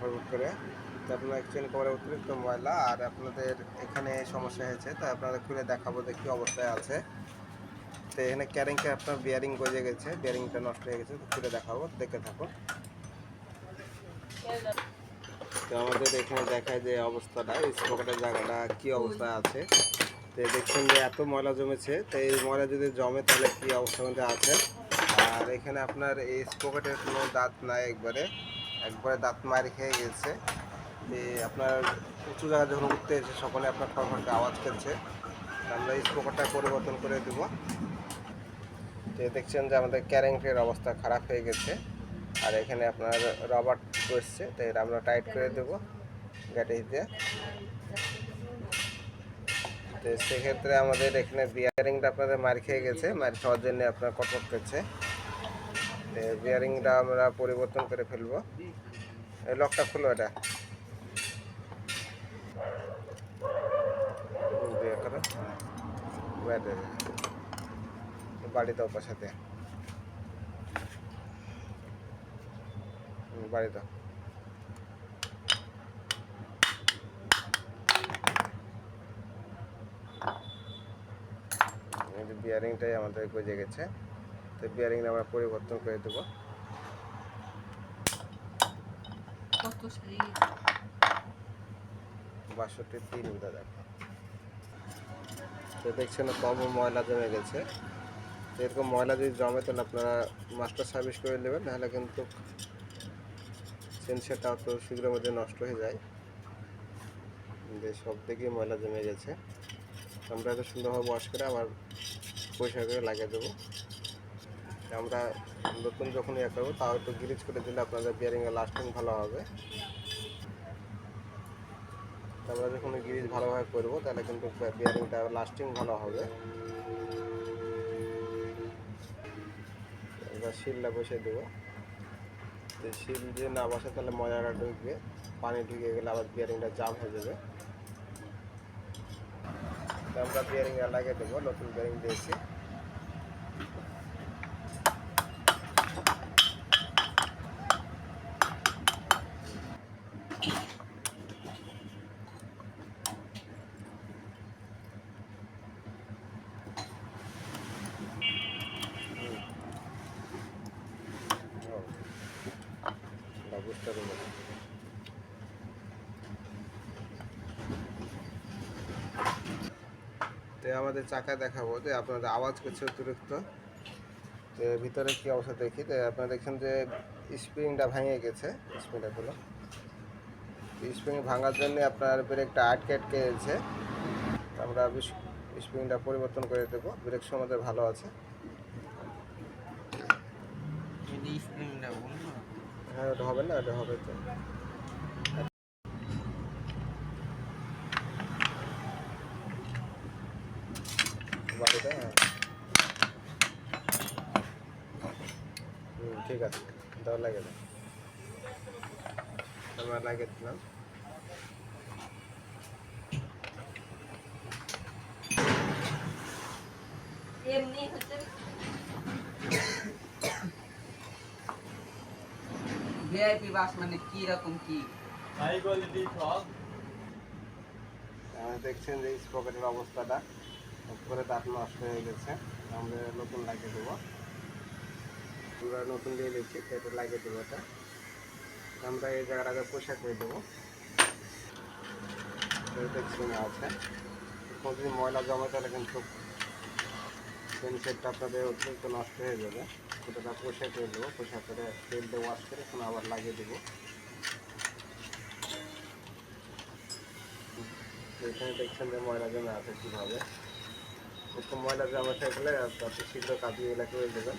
কটকট করে। তো আপনার এক্সচেঞ্জ কভারে অতিরিক্ত ময়লা আর আপনাদের এখানে সমস্যা হয়েছে, তো আপনাদের খুলে দেখাবো কী অবস্থায় আছে। তো এখানে ক্যারিংকে আপনার বিয়ারিং গজে গেছে বিয়ারিংটা নষ্ট হয়ে গেছে, তো খুলে দেখাবো, দেখে থাকো তো আমাদের এখানে দেখায় যে অবস্থাটা স্পকেটের জায়গাটা কি অবস্থায় আছে। তো দেখছেন যে এত ময়লা জমেছে, তো এই ময়লা যদি জমে তাহলে কি অবস্থা মধ্যে আছে? আর এখানে আপনার এই স্পকেটের কোনো দাঁত নাই একবারে। একবারে দাঁত মার খেয়ে গেছে। আপনার উঁচু জায়গা যখন উঠতে এসে সকলে আপনার খড়খড়কে আওয়াজ করছে আমরা এই স্পকেটটা পরিবর্তন করে দেবো। তো দেখছেন যে আমাদের ক্যারেন্টের অবস্থা খারাপ হয়ে গেছে। আর এখানে আপনার রবার বসছে, তো এটা আমরা টাইট করে দেবো গ্যাটে দিয়ে তো সেক্ষেত্রে আমাদের এখানে বিয়ারিংটা আপনাদের মার খেয়ে গেছে মার খাওয়ার জন্য আপনার কটক করছে বিয়ারিংটা আমরা পরিবর্তন করে ফেলব। এই লকটা খুলো এটা। হুম, দিয়ে করো ব্যাটে বাড়ি দাও পাশাতে বাড়ি দাও এই বিয়ারিংটাই আমাদের গজে গেছে। তো বিয়ারিংটা আমরা পরিবর্তন করে দেবো। বাষট্টি তিন দেখো তো দেখছেন কম ময়লা জমে গেছে। এরকম ময়লা যদি জমে তাহলে আপনারা মাস্টার সার্ভিস করে নেবেন নাহলে কিন্তু সেন্সারটা অত শীঘ্রের মধ্যে নষ্ট হয়ে যায়। যে সব দিকেই ময়লা জমে গেছে। আমরা এত সুন্দরভাবে ওয়াশ করে আবার পরিষ্কার করে লাগিয়ে দেবো। আমরা নতুন যখন ইয়ে করব, তাও একটু গ্রিজ করে দিলে আপনাদের বিয়ারিংয়ের লাস্টিং ভালো হবে। আমরা যখন গ্রিজ ভালোভাবে করব, তাহলে কিন্তু বিয়ারিংটা লাস্টিং ভালো হবে। এবার শিলটা বসে দেবো। শিল যে না বসে, তাহলে ময়লাটা ঢুকবে, পানি ঢুকে গেলে আবার বিয়ারিংটা জাম হয়ে যাবে। আমরা বিয়ারিংটা লাগিয়ে দেবো, নতুন বিয়ারিং দিয়েছি। তো আমাদের চাকা দেখাবো যে আপনাদের আওয়াজ করছে অতিরিক্ত। তো ভিতরে কি অবস্থা দেখি তো আপনারা দেখছেন যে স্প্রিংটা ভেঙে গেছে স্প্রিংটা গুলো স্প্রিং ভাঙার জন্য আপনার ব্রেকটা আটকে আটকে গেছে। আমরা স্প্রিংটা পরিবর্তন করে দেবো ব্রেক আমাদের ভালো আছে। হ্যাঁ ওটা হবে না ওটা হবে তো। বাড়িটা হ্যাঁ হুম ঠিক আছে দাও লাগে দাও আমরা লাগিয়ে দিলাম এমনি হচ্ছে ভিআইপি বাস মানে কি রকম কি হাই কোয়ালিটি সব আহ, দেখছেন যে স্পকেটের অবস্থাটা উপরে দাঁত নষ্ট হয়ে গেছে, আমরা নতুন লাগিয়ে দেবো। আমরা নতুন দিয়ে দিচ্ছি এটা লাগিয়ে দেবো এটা। আমরা এই জায়গাটাকে পোশাক করে দেবো। আছে কোনো যদি ময়লা জমে তাহলে কিন্তু সেন্সেটটা আপনাদের অতিরিক্ত নষ্ট হয়ে যাবে। ওটা পোশাক করে দেবো, পোশাক করে তেল দিয়ে ওয়াশ করে এখন আবার লাগিয়ে দেবো। এখানে দেখছেন যে ময়লা জমে আছে কীভাবে। এরকম ময়লা জামা থাকলে আপনি শীঘ্র কাটিয়ে এলাকা হয়ে দেবেন